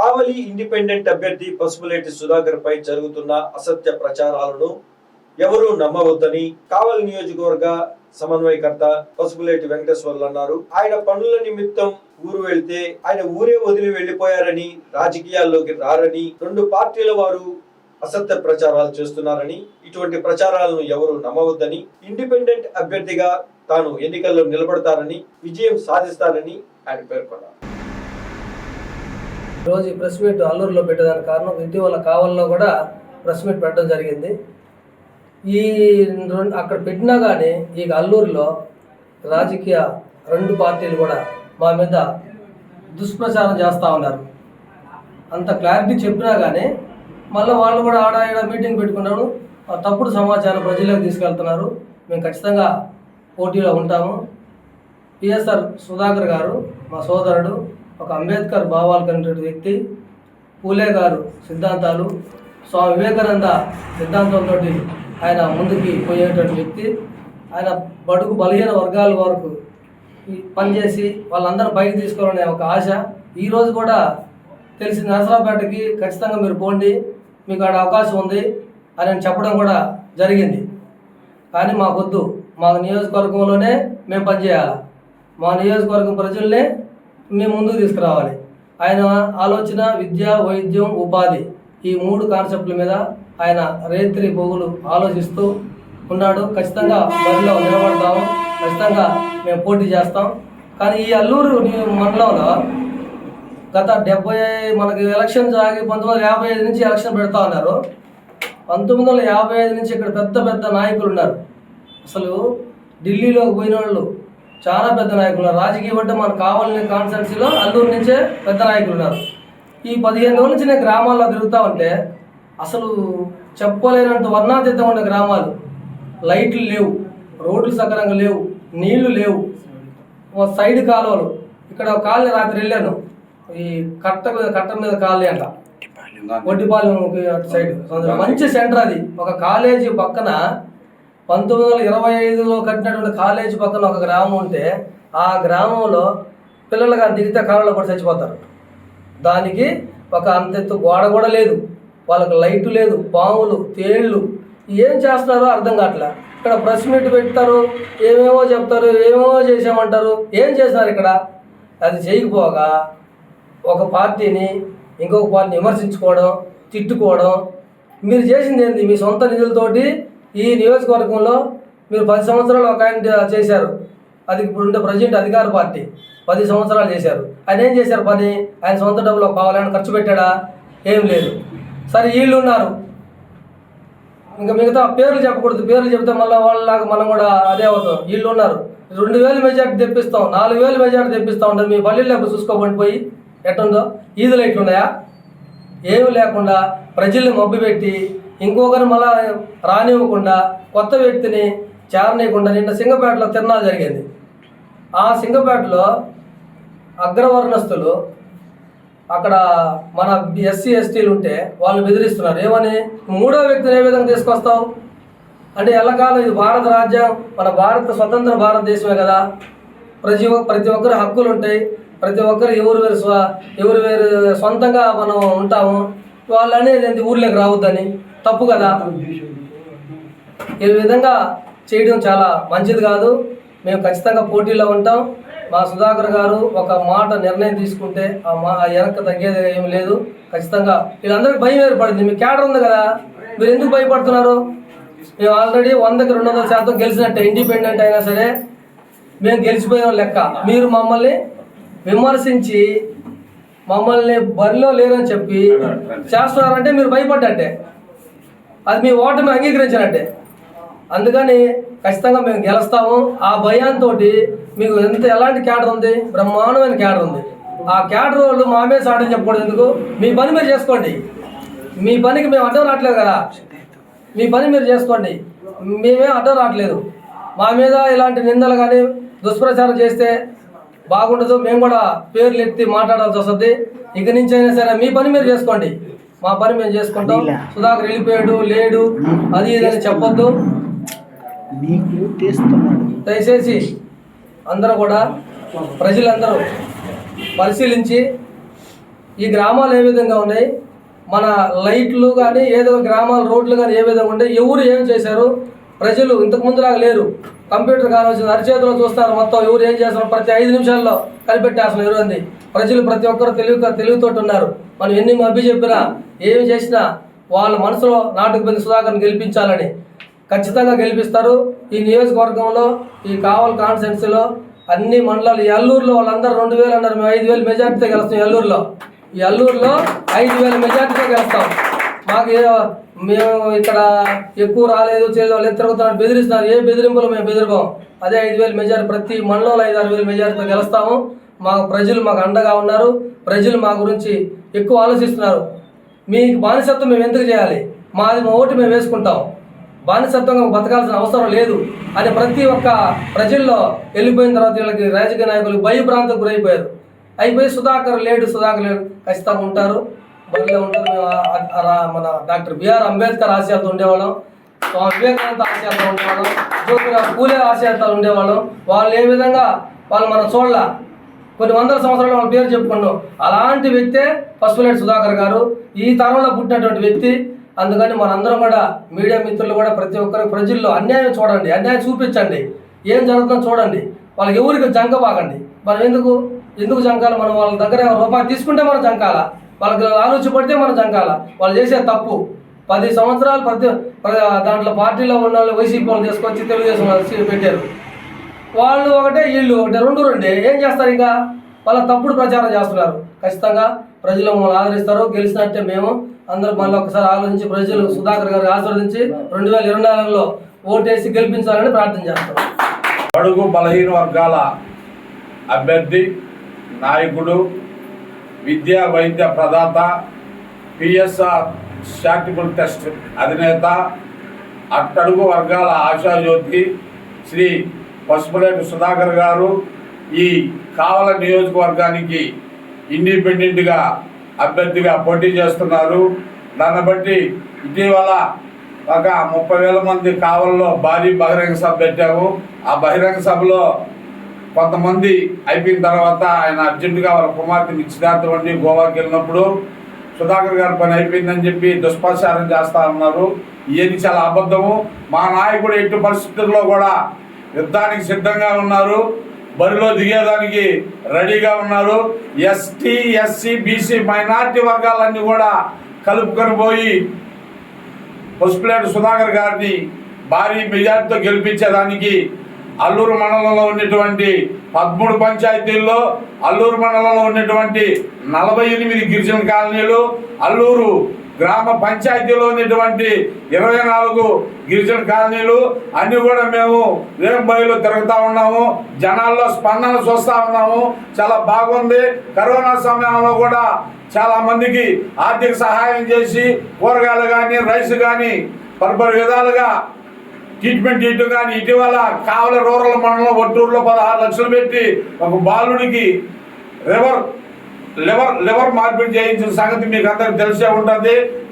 కావలి independent అభ్యర్థి పసుపులేటి సుధాకర్ పై జరుగుతున్న అసత్య ప్రచారాలను ఎవరూ నమ్మవద్దని కావలి నియోజకవర్గ సమన్వయకర్త పసుపులేటి వెంకటేశ్వర్లు అన్నారు. ఆయన పనుల నిమిత్తం ఊరు వెళ్తే ఆయన ఊరే వదిలి వెళ్ళిపోయారని రాజకీయాల్లోకి రారని రెండు పార్టీల వారు అసత్య ప్రచారాలు చేస్తున్నారని ఇటువంటి ప్రచారాలను ఎవరు నమ్మవద్దని ఇండిపెండెంట్ అభ్యర్థిగా తాను ఎన్నికల్లో నిలబడతారని విజయం సాధిస్తారని ఆయన పేర్కొన్నారు. రోజు ఈ ప్రెస్ మీట్ అల్లూరులో పెట్టేదానికి కారణం ఇటీవల కావల్లో కూడా ప్రెస్ మీట్ పెట్టడం జరిగింది. ఈ రెండు అక్కడ పెట్టినా కానీ ఈ అల్లూరులో రాజకీయ రెండు పార్టీలు కూడా మా మీద దుష్ప్రచారం చేస్తూ ఉన్నారు. అంత క్లారిటీ చెప్పినా కానీ మళ్ళీ వాళ్ళు కూడా ఆడ ఈడ మీటింగ్ పెట్టుకున్నారు. తప్పుడు సమాచారం ప్రజలకు తీసుకెళ్తున్నారు. మేము ఖచ్చితంగా పోటీలో ఉంటాము. పిఎస్ఆర్ సుధాకర్ గారు మా సోదరుడు ఒక అంబేద్కర్ భావాలు కలిగినటువంటి వ్యక్తి పూలే గారు సిద్ధాంతాలు స్వామి వివేకానంద సిద్ధాంతంతో ఆయన ముందుకి పోయేటువంటి వ్యక్తి. ఆయన బడుగు బలహీన వర్గాల వరకు పనిచేసి వాళ్ళందరూ బయట తీసుకోవాలనే ఒక ఆశ. ఈరోజు కూడా తెలిసి నరసరావుపేటకి ఖచ్చితంగా మీరు పోండి మీకు ఆడ అవకాశం ఉంది అని చెప్పడం కూడా జరిగింది. కానీ మాకొద్దు మా నియోజకవర్గంలోనే మేము పనిచేయాలి? మా నియోజకవర్గం ప్రజల్నే మేము ముందుకు తీసుకురావాలి. ఆయన ఆలోచన విద్య వైద్యం ఉపాధి ఈ మూడు కాన్సెప్ట్ల మీద ఆయన రేత్రి పోగులు ఆలోచిస్తూ ఉన్నాడు. ఖచ్చితంగా బరిలో నిలబడతాము. ఖచ్చితంగా మేము పోటీ చేస్తాం. కానీ ఈ అల్లూరు మండలంలో గత డెబ్బై మనకి ఎలక్షన్ సాగి పంతొమ్మిది వందల యాభై ఐదు నుంచి ఎలక్షన్ పెడతా ఉన్నారు. పంతొమ్మిది వందల యాభై ఐదు నుంచి ఇక్కడ పెద్ద పెద్ద నాయకులు ఉన్నారు. అసలు ఢిల్లీలోకి పోయిన వాళ్ళు చాలా పెద్ద నాయకులు ఉన్నారు. రాజకీయం అంటే మనకు కావాలని కాన్స్టిట్యున్సీలో అల్లూరు నుంచే పెద్ద నాయకులు ఉన్నారు. ఈ పదిహేను రోజుల నుంచి నేను గ్రామాల్లో తిరుగుతూ ఉంటే అసలు చెప్పలేనంత వర్ణాతీతం ఉండే గ్రామాలు లైట్లు లేవు రోడ్లు సకరంగా లేవు నీళ్ళు లేవు. సైడ్ కాలువలు. ఇక్కడ ఒక కాలనీ రాత్రి వెళ్ళాను. ఈ కట్ట మీద కట్ట మీద కాలనీ అంట. ఒడ్డిపాలెం అటు సైడ్. మంచి సెంటర్ అది. ఒక కాలేజీ పక్కన పంతొమ్మిది వందల ఇరవై ఐదులో కట్టినటువంటి కాలేజీ పక్కన ఒక గ్రామం ఉంటే ఆ గ్రామంలో పిల్లలు కానీ దిగితే కాలంలో కూడా చచ్చిపోతారు. దానికి ఒక అంతెత్తు గోడ కూడా లేదు. వాళ్ళకి లైట్ లేదు పాములు తేళ్ళు ఏం చేస్తున్నారో అర్థం కావట్లే. ఇక్కడ ప్రెస్ మీట్ పెడతారు ఏమేమో చెప్తారు ఏమేమో చేసామంటారు ఏం చేస్తున్నారు ఇక్కడ? అది చేయకపోగా ఒక పార్టీని ఇంకొక పార్టీని విమర్శించుకోవడం తిట్టుకోవడం. మీరు చేసింది ఏంది? మీ సొంత నిధులతోటి ఈ నియోజకవర్గంలో మీరు పది సంవత్సరాలు ఒక ఆయన చేశారు. అది ఇప్పుడు ఉండే ప్రజెంట్ అధికార పార్టీ. పది సంవత్సరాలు చేశారు. ఆయన ఏం చేశారు పని? ఆయన సొంత డబ్బులు కావాలని ఖర్చు పెట్టాడా? ఏం లేదు. సరే వీళ్ళు ఉన్నారు. ఇంకా మిగతా పేర్లు చెప్పకూడదు. పేర్లు చెప్తే మళ్ళీ వాళ్ళలాగా మనం కూడా అదే అవుతాం. వీళ్ళు ఉన్నారు. రెండు వేలు మెజార్టీ తెప్పిస్తాం. నాలుగు వేలు మెజార్టీ తెప్పిస్తాం ఉంటారు మీ పల్లెల్లో చూసుకోబడి పోయి ఎట్టుందో? ఈదులు ఎట్లున్నాయా? ఏమి లేకుండా ప్రజల్ని మబ్బు పెట్టి ఇంకొకరు మళ్ళా రానివ్వకుండా కొత్త వ్యక్తిని చేరనీయకుండా నిన్న సింగపేటలో తిరణాలు జరిగింది ఆ సింగపేటలో అగ్రవర్ణస్తులు అక్కడ మన ఎస్సీ ఎస్టీలు ఉంటే వాళ్ళు బెదిరిస్తున్నారు. ఏమని? మూడో వ్యక్తిని ఏ విధంగా తీసుకొస్తావు? అంటే ఎల్లకాలం ఇది భారత రాజ్యం మన భారత స్వతంత్ర భారతదేశమే కదా. ప్రతి ఒక్క ప్రతి ఒక్కరి హక్కులు ఉంటాయి. ప్రతి ఒక్కరు ఎవరు వేరు స్వ ఎవరు వేరు సొంతంగా మనం ఉంటాము. వాళ్ళు అనేది ఏంటి ఊర్లోకి రావద్దని. తప్పు కదా? ఈ విధంగా చేయడం చాలా మంచిది కాదు. మేము ఖచ్చితంగా పోటీలో ఉంటాం. మా సుధాకర్ గారు ఒక మాట నిర్ణయం తీసుకుంటే ఆ మా ఆ వెనక్కి తగ్గేది ఏమి లేదు. ఖచ్చితంగా వీళ్ళందరికీ భయం ఏర్పడింది. మీ క్యాడర్ ఉంది కదా? మీరు ఎందుకు భయపడుతున్నారు? మేము ఆల్రెడీ వందకి రెండు వందల శాతం గెలిచినట్టే ఇండిపెండెంట్ అయినా సరే మేము గెలిచిపోయిన లెక్క. మీరు మమ్మల్ని విమర్శించి మమ్మల్ని బరిలో లేరని చెప్పి చేస్తున్నారంటే మీరు భయపడ్డట్టే. అది మీ ఓటమి అంగీకరించినట్టే. అందుకని ఖచ్చితంగా మేము గెలుస్తాము. ఆ భయంతో మీకు ఎంత ఎలాంటి క్యాడర్ ఉంది? బ్రహ్మాండమైన క్యాడర్ ఉంది. ఆ క్యాడర్ వాళ్ళు మా మీద సాటని చెప్పకూడదు. ఎందుకు? మీ పని మీరు చేసుకోండి. మీ పనికి మేము అడ్డం రావట్లేదు కదా. మీ పని మీరు చేసుకోండి. మేమేం అడ్డం రావట్లేదు. మా మీద ఇలాంటి నిందలు కానీ దుష్ప్రచారం చేస్తే బాగుండదు. మేము కూడా పేర్లు ఎత్తి మాట్లాడాల్సి వస్తుంది. ఇక నుంచి అయినా సరే మీ పని మీరు చేసుకోండి. మా పని మేము చేసుకుంటాం. సుధాకర్ వెళ్ళిపోయాడు లేడు. అది ఇది అని చెప్పొద్దు. దయచేసి అందరూ కూడా ప్రజలందరూ పరిశీలించి ఈ గ్రామాలు ఏ విధంగా ఉన్నాయి మన లైట్లు కానీ ఏదో గ్రామాల రోడ్లు కానీ ఏ విధంగా ఉంటాయి ఎవరు ఏం చేశారు ప్రజలు ఇంతకు ముందులాగా లేరు. కంప్యూటర్ కానీ వచ్చింది అరిచేతిలో చూస్తారు మొత్తం ఎవరు ఏం చేస్తారు ప్రతి ఐదు నిమిషాల్లో కలిపెట్టేస్తున్నారు ఎవరు ప్రజలు ప్రతి ఒక్కరు తెలివి తెలివితోటి ఉన్నారు. మనం ఎన్ని మభ్య చెప్పినా ఏమి చేసినా వాళ్ళ మనసులో నాటుకుపోయింది సుధాకర్ని గెలిపించాలని ఖచ్చితంగా గెలిపిస్తారు. ఈ నియోజకవర్గంలో ఈ కావల్ కాన్స్టెన్సీలో అన్ని మండలాలు ఈ అల్లూరులో వాళ్ళందరూ రెండు వేలు అన్నారు. మేము ఐదు వేలు మెజార్టీతో గెలుస్తాం అల్లూరులో. ఈ అల్లూరులో ఐదు వేల మెజార్టీతో గెలుస్తాం. మాకు మేము ఇక్కడ ఎక్కువ రాలేదు చేయలేదు వాళ్ళు తిరుగుతున్నారు బెదిరిస్తున్నారు. ఏ బెదిరింపులు మేము బెదిరిపోం. అదే ఐదు వేల మెజార్టీ ప్రతి మండలంలో ఐదు ఆరు వేల మెజార్టీతో గెలుస్తాము. మాకు ప్రజలు మాకు అండగా ఉన్నారు. ప్రజలు మా గురించి ఎక్కువ ఆలోచిస్తున్నారు. మీకు బానిసత్వం మేము ఎందుకు చేయాలి? మాది మా ఓటు మేము వేసుకుంటాం. బానిసత్వంగా బతకాల్సిన అవసరం లేదు అని ప్రతి ఒక్క ప్రజల్లో వెళ్ళిపోయిన తర్వాత వీళ్ళకి రాజకీయ నాయకులు భయభ్రాంతకు గురైపోయారు. అయిపోయి సుధాకర్ లేడు సుధాకర్ లేడు ఖచ్చితంగా ఉంటారు. బరిలో ఉంటారు మన డాక్టర్ బిఆర్ అంబేద్కర్ ఆశయాలతో ఉండేవాళ్ళం. స్వామి వివేకానంద ఆశయాలతో ఉండేవాళ్ళం. జ్యోతిరావు పూలే ఆశయాలతో ఉండేవాళ్ళం. వాళ్ళు ఏ విధంగా వాళ్ళు మనం చూడాల. కొన్ని వందల సంవత్సరాలు వాళ్ళ పేరు చెప్పుకున్నాం. అలాంటి వ్యక్తే పసుపులేటి సుధాకర్ గారు. ఈ తరంలో పుట్టినటువంటి వ్యక్తి. అందుకని మనందరం కూడా మీడియా మిత్రులు కూడా ప్రతి ఒక్కరు ప్రజల్లో అన్యాయం చూడండి అన్యాయం చూపించండి. ఏం జరుగుతుందో చూడండి. వాళ్ళకి ఎవరికి జంకబాకండి మనం ఎందుకు ఎందుకు జంకాలి? మనం వాళ్ళ దగ్గర రూపాయి తీసుకుంటే మనం జంకాల. వాళ్ళకి ఆలోచపడితే మనం జంకాల. వాళ్ళు చేసే తప్పు. పది సంవత్సరాలు ప్రతి దాంట్లో పార్టీలో ఉన్న వాళ్ళు వైసీపీ వాళ్ళు తీసుకొచ్చి తెలుగుదేశం వాళ్ళు పెట్టారు. వాళ్ళు ఒకటే వీళ్ళు ఒకటే రెండు రెండే. ఏం చేస్తారు ఇంకా? వాళ్ళ తప్పుడు ప్రచారం చేస్తున్నారు. ఖచ్చితంగా ప్రజలు మమ్మల్ని ఆదరిస్తారు. గెలిచినట్టే మేము అందరూ మళ్ళీ ఒకసారి ఆలోచించి ప్రజలు సుధాకర్ గారు ఆశీర్వదించి రెండు వేల ఇరవై నాలుగులో ఓటేసి గెలిపించాలని ప్రార్థన చేస్తాం. అడుగు బలహీన వర్గాల అభ్యర్థి నాయకుడు విద్యా వైద్య ప్రదాత పిఎస్ఆర్ చారిటబుల్ ట్రస్ట్ అధినేత అట్టడుగు వర్గాల ఆశాజ్యోతి శ్రీ పసుపులేటి సుధాకర్ గారు ఈ కావల నియోజకవర్గానికి ఇండిపెండెంట్గా అభ్యర్థిగా పోటీ చేస్తున్నారు. దాన్ని బట్టి ఇటీవల ఒక ముప్పై వేల మంది కావల్లో భారీ బహిరంగ సభ పెట్టాము. ఆ బహిరంగ సభలో కొంతమంది అయిపోయిన తర్వాత ఆయన అర్జెంటుగా వాళ్ళ కుమార్తె నిశ్చితార్థం వండి గోవాకి వెళ్ళినప్పుడు. సుధాకర్ గారి పని అయిపోయిందని చెప్పి దుష్ప్రచారం చేస్తా ఉన్నారు. ఇవన్నీ చాలా అబద్ధము. మా నాయకుడు ఎట్టి పరిస్థితుల్లో కూడా యుద్ధానికి సిద్ధంగా ఉన్నారు. బరిలో దిగేదానికి రెడీగా ఉన్నారు. ఎస్టీ ఎస్సీ బీసీ మైనార్టీ వర్గాలన్నీ కూడా కలుపుకొని పోయి పుష్పలేటి సుధాకర్ గారిని భారీ మెజార్టీతో గెలిపించేదానికి అల్లూరు మండలంలో ఉన్నటువంటి పదమూడు పంచాయతీల్లో అల్లూరు మండలంలో ఉన్నటువంటి నలభై ఎనిమిది గిరిజన కాలనీలు అల్లూరు గ్రామ పంచాయతీలో ఉన్నటువంటి ఇరవై నాలుగు గిరిజన కాలనీలు అన్ని కూడా మేము రేంబైలో తిరుగుతూ ఉన్నాము. జనాల్లో స్పందన చూస్తూ ఉన్నాము. చాలా బాగుంది. కరోనా సమయంలో కూడా చాలా మందికి ఆర్థిక సహాయం చేసి కూరగాయలు కానీ రైస్ కానీ పరపరి విధాలుగా ట్రీట్మెంట్ ఇటు కానీ ఇటీవల కావల రూరల్ మండలం ఒట్టూరులో పదహారు లక్షలు పెట్టి ఒక బాలుడికి రివర్ లివర్ లివర్ మార్పిడి చేయించిన సంగతి మీకు అందరికి తెలిసే ఉంటుంది.